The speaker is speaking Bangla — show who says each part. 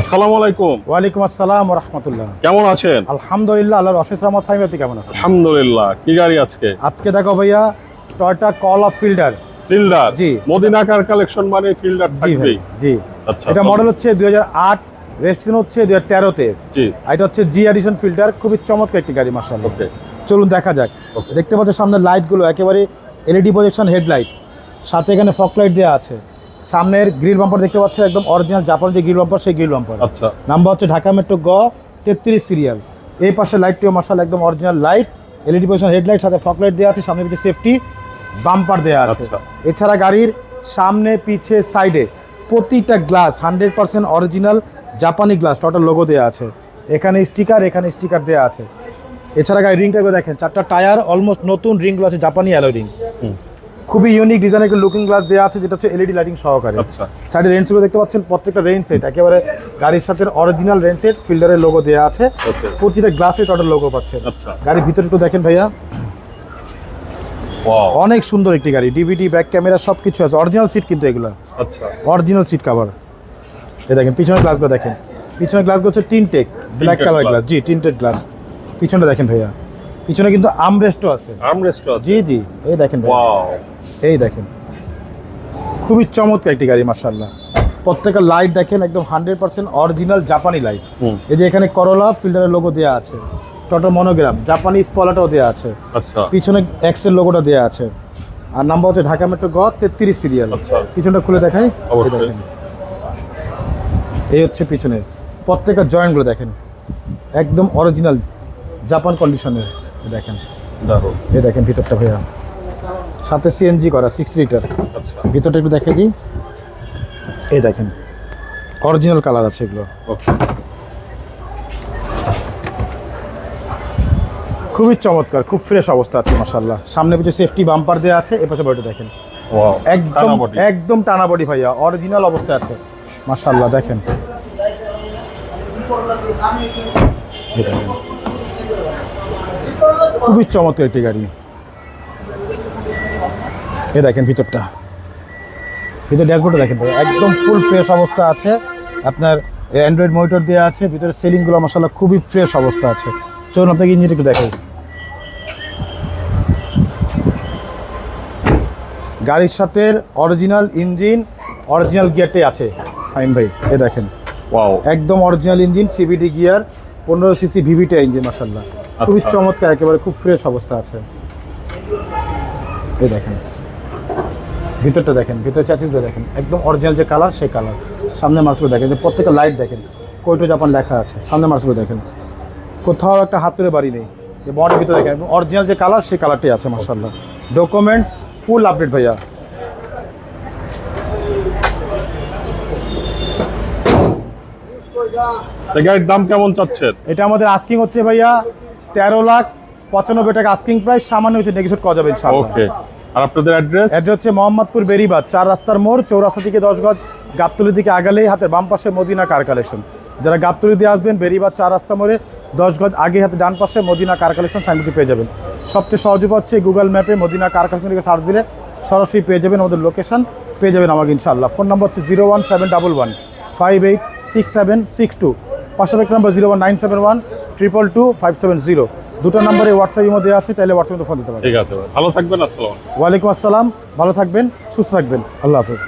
Speaker 1: আসসালামু আলাইকুম।
Speaker 2: ওয়ালাইকুম আসসালাম রহমতুল্লাহ।
Speaker 1: কেমন আছেন?
Speaker 2: আলহামদুলিল্লাহ আল্লাহর অশেষ রহমত ফাইম আপনি কেমন আছেন?
Speaker 1: আলহামদুলিল্লাহ কি গাড়ি আজকে?
Speaker 2: আজকে দেখো ভাইয়া Toyota call of Fielder
Speaker 1: Fielder
Speaker 2: জি।
Speaker 1: মদিনাকার কালেকশন মানে ফিল্ডার থাকবেই
Speaker 2: জি
Speaker 1: আচ্ছা
Speaker 2: এটা মডেল হচ্ছে দুই হাজার আট রেজিস্ট্রেশন হচ্ছে দুই হাজার তেরোতে।
Speaker 1: জি।
Speaker 2: এটা হচ্ছে জি এডিশন ফিল্টার খুবই চমৎকার একটি গাড়ি মার্শাল
Speaker 1: ওকে।
Speaker 2: চলুন দেখা যাক। দেখতে পাচ্ছেন সামনে লাইটগুলো একেবারে এলইডি প্রজেকশন হেডলাইট সাথে এখানে ফক লাইট দেওয়া আছে। সামনের গ্রিল বাম্পার দেখতে পাচ্ছেন একদম অরিজিনাল জাপান যে গ্রিল বাম্পার সেই গ্রিল বাম্পার।
Speaker 1: আচ্ছা।
Speaker 2: নাম্বার হচ্ছে ঢাকা মেট্রো গ তেত্রিশ সিরিয়াল এই পাশে লাইটটিও মার্শাল একদম original light LED position headlight সাথে ফক লাইট দেওয়া আছে সামনে পিছিয়ে সেফটি বাম্পার দেওয়া আছে।
Speaker 1: আচ্ছা।
Speaker 2: এছাড়া গাড়ির সামনে পিছে সাইডে প্রতিটা গ্লাস হান্ড্রেড পার্সেন্ট অরিজিনাল জাপানি গ্লাস টোটাল লোগো দেওয়া আছে। এখানে স্টিকার এখানে স্টিকার দেওয়া আছে। এছাড়া গাড়ি রিংটা দেখেন চারটা টায়ার অলমোস্ট নতুন রিংগুলো আছে জাপানি অ্যালো রিং। খুবই ইউনিক ডিজাইনের একটা লুকিং গ্লাস দেওয়া আছে যেটা হচ্ছে এলইডি লাইটিং সহকারে।
Speaker 1: আচ্ছা।
Speaker 2: সাইডে রেঞ্জ সেট দেখতে পাচ্ছেন প্রত্যেকটা রেঞ্জ সেট একেবারে গাড়ির সাথে অরিজিনাল রেঞ্জ সেট ফিল্ডারের লোগো দেওয়া আছে। প্রতিটা গ্লাসে টোটাল লোগো পাচ্ছেন।
Speaker 1: আচ্ছা।
Speaker 2: গাড়ির ভিতরে একটু দেখেন ভাইয়া। অনেক সুন্দর একটি গাড়ি ডিভিডি ব্যাক ক্যামেরা সব কিছু আছে। অরিজিনাল সিট কিন্তু এগুলো।
Speaker 1: আচ্ছা।
Speaker 2: অরিজিনাল সিট কাভার এই দেখেন পিছনের গ্লাসগুলো দেখেন। পিছনের গ্লাসগুলো হচ্ছে টিনটেক ব্ল্যাক কালার গ্লাস জি টিনটেড গ্লাস পিছনে দেখেন ভাইয়া। পিছনে কিন্তু আমরেস্টও আছে।
Speaker 1: আর্মরেস্ট আছে।
Speaker 2: জি জি। এই দেখেন
Speaker 1: ওয়াও।
Speaker 2: এই দেখেন। খুবই চমৎকার একটি গাড়ি মার্শাল্লাহ প্রত্যেকটা লাইট দেখেন একদম হান্ড্রেড পার্সেন্ট অরিজিনাল জাপানি লাইট এই যে এখানে করলা ফিল্টারের লোগো দেওয়া আছে। টোটো মনোগ্রাম জাপানি স্পলাটাও দেওয়া আছে।
Speaker 1: আচ্ছা।
Speaker 2: পিছনে এক্সেল লোগোটা দেওয়া আছে। আর নাম্বার হচ্ছে ঢাকা মেট্রো গ তেত্রিশ সিরিয়াল
Speaker 1: আচ্ছা।
Speaker 2: পিছনটা খুলে দেখাই।
Speaker 1: অবশ্যই।
Speaker 2: দেখেন। এই হচ্ছে পিছনে প্রত্যেকটা জয়েন্টগুলো দেখেন। একদম অরিজিনাল জাপান কন্ডিশনের দেখেন।
Speaker 1: দারুণ।
Speaker 2: এই দেখেন ভিতরটা ভাইয়া। সাথে সিএনজি করা সিক্সটি লিটার
Speaker 1: আচ্ছা।
Speaker 2: ভিতরটা একটু দেখে দিই। এই দেখেন অরিজিনাল কালার আছে এগুলো।
Speaker 1: ওকে।
Speaker 2: খুবই চমৎকার খুব ফ্রেশ অবস্থা আছে মাসাল্লাহ সামনে পিছনে সেফটি বাম্পার দেওয়া আছে এ পাশে বডিটা দেখেন। একদম একদম টানা বডি ভাইয়া অরিজিনাল অবস্থায় আছে মাসাল্লাহ দেখেন। দেখেন। খুবই চমৎকার একটি গাড়ি। এ দেখেন ভিতরটা। ভিতরে ড্যাশবোর্ডে দেখেন একদম ফুল ফ্রেশ অবস্থা আছে। আপনার অ্যান্ড্রয়েড মনিটর দেওয়া আছে ভিতরে সেলিংগুলো মশালা খুবই ফ্রেশ অবস্থা আছে। চলুন আপনাকে ইঞ্জিন একটু দেখাই। গাড়ির সাথে অরিজিনাল ইঞ্জিন অরিজিনাল গিয়ারটাই আছে। ফাইন ভাই এ দেখেন।
Speaker 1: ওয়াও
Speaker 2: একদম অরিজিনাল ইঞ্জিন সিবিডি গিয়ার পনেরো সিসি ভিভিটা ইঞ্জিন মাসাল্লাহ খুবই
Speaker 1: আচ্ছা।
Speaker 2: চমৎকার একেবারে খুব ফ্রেশ অবস্থা আছে। এই দেখেন। ভিতরটা দেখেন ভিতরে চাচিসগুলো দেখেন। একদম অরিজিনাল যে কালার সেই কালার সামনে মার্সগুলো দেখেন যে প্রত্যেকটা লাইট দেখেন। কোয়টো জাপান লেখা আছে সামনে মার্সগুলো দেখেন। কোথাও একটা হাতুরে বাড়ি নেই। যে বডির ভিতরে দেখেন অরিজিনাল যে কালার সেই কালারটাই আছে মার্শাল্লাহ ডকুমেন্টস ফুল আপডেট ভাইয়া।
Speaker 1: গাড়ির দাম কেমন চাচ্ছেন?
Speaker 2: এটা আমাদের আস্কিং হচ্ছে ভাইয়া তেরো লাখ পঁচানব্বই টাকা আস্কিং প্রাইস সামান্য হচ্ছে নেগেশন করা যাবে ইনশাআল্লাহ।
Speaker 1: ওকে আর আপনাদের অ্যাড্রেস
Speaker 2: অ্যাড্রেস হচ্ছে মোহাম্মদপুর বেরিবাদ চার রাস্তার মোড় চৌরাস্তা থেকে দশ গজ গাবতলির দিকে আগালেই হাতের বাম পাশে মদিনা কার কালেকশন যারা গাবতলি দিয়ে আসবেন বেরিবাদ চার রাস্তা মোড়ে দশ গজ আগে হাতে ডান পাশে মদিনা কার কালেকশন সাইনবোর্ডে পেয়ে যাবেন। সবচেয়ে সহজ উপায় হচ্ছে গুগল ম্যাপে মদিনা কার কালেকশন থেকে সার্চ দিলে সরাসরি পেয়ে যাবেন আমাদের লোকেশন পেয়ে যাবেন আমাকে ইনশাআল্লাহ। ফোন নম্বর হচ্ছে zero one seven double one five eight six seven six two পাশাপাশি একটা number zero one nine seven one triple two five seven zero. দুটো নম্বরে হোয়াটসঅ্যাপের মধ্যে আছে চাইলে হোয়াটসঅ্যাপে ফোন দিতে পারেন।
Speaker 1: ঠিক আছে। ভালো থাকবেন আসসালাম
Speaker 2: ওয়ালাইকুম আসসালাম ভালো থাকবেন সুস্থ থাকবেন। আল্লাহ হাফেজ।